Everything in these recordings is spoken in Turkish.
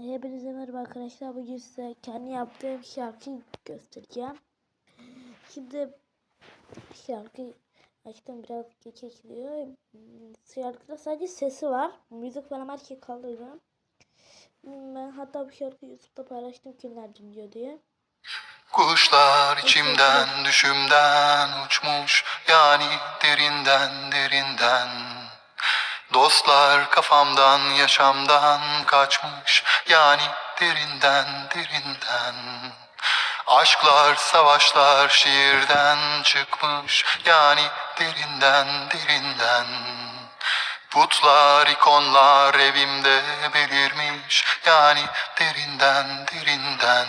Hepinize merhaba arkadaşlar. Bugün size kendi yaptığım şarkıyı göstereceğim. Şimdi şarkı açtım biraz geç çekiliyor. Şarkıda sadece sesi var. Müzik falan her şey kaldırdım. Ben hatta bu şarkıyı YouTube'da paylaştım kimler dinliyor diye. Kuşlar içimden düşümden uçmuş yani derinden derinden Dostlar kafamdan yaşamdan kaçmış yani derinden derinden. Aşklar savaşlar şiirden çıkmış yani derinden derinden. Putlar ikonlar evimde belirmiş yani derinden derinden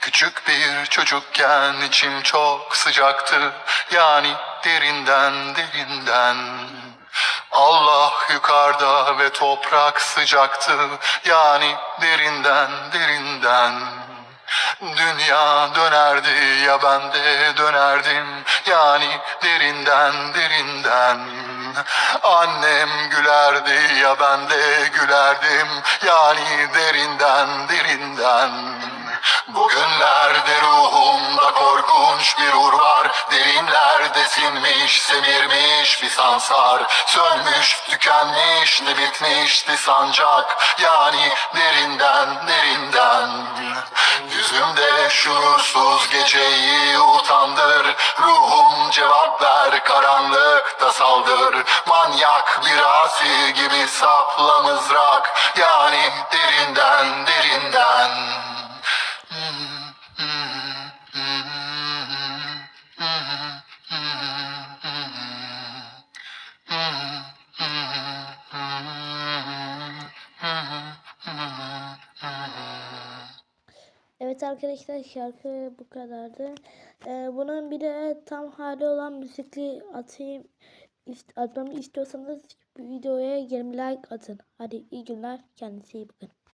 Küçük bir çocukken içim çok sıcaktı yani derinden derinden. Allah yukarıda ve toprak sıcaktı yani derinden derinden Dünya dönerdi ya ben de dönerdim. Yani derinden derinden. Annem gülerdi ya ben de gülerdim. Yani derinden derinden. Bugünlerde ruhumda korkunç bir sinmiş, semirmiş bir sansar. Sönmüş, tükenmişti, bitmişti sancak. Yani derinden, derinden. Yüzümde şuursuz geceyi utandır. Ruhum cevap ver, karanlıkta saldır. Manyak bir asi gibi sapla mızrak. Yani derinden arkadaşlar şarkı bu kadardı. Ee, bunun bir de tam hali olan müzikli atayım atmamı istiyorsanız bu videoya 20 like atın. Hadi iyi günler. Kendinize iyi bakın.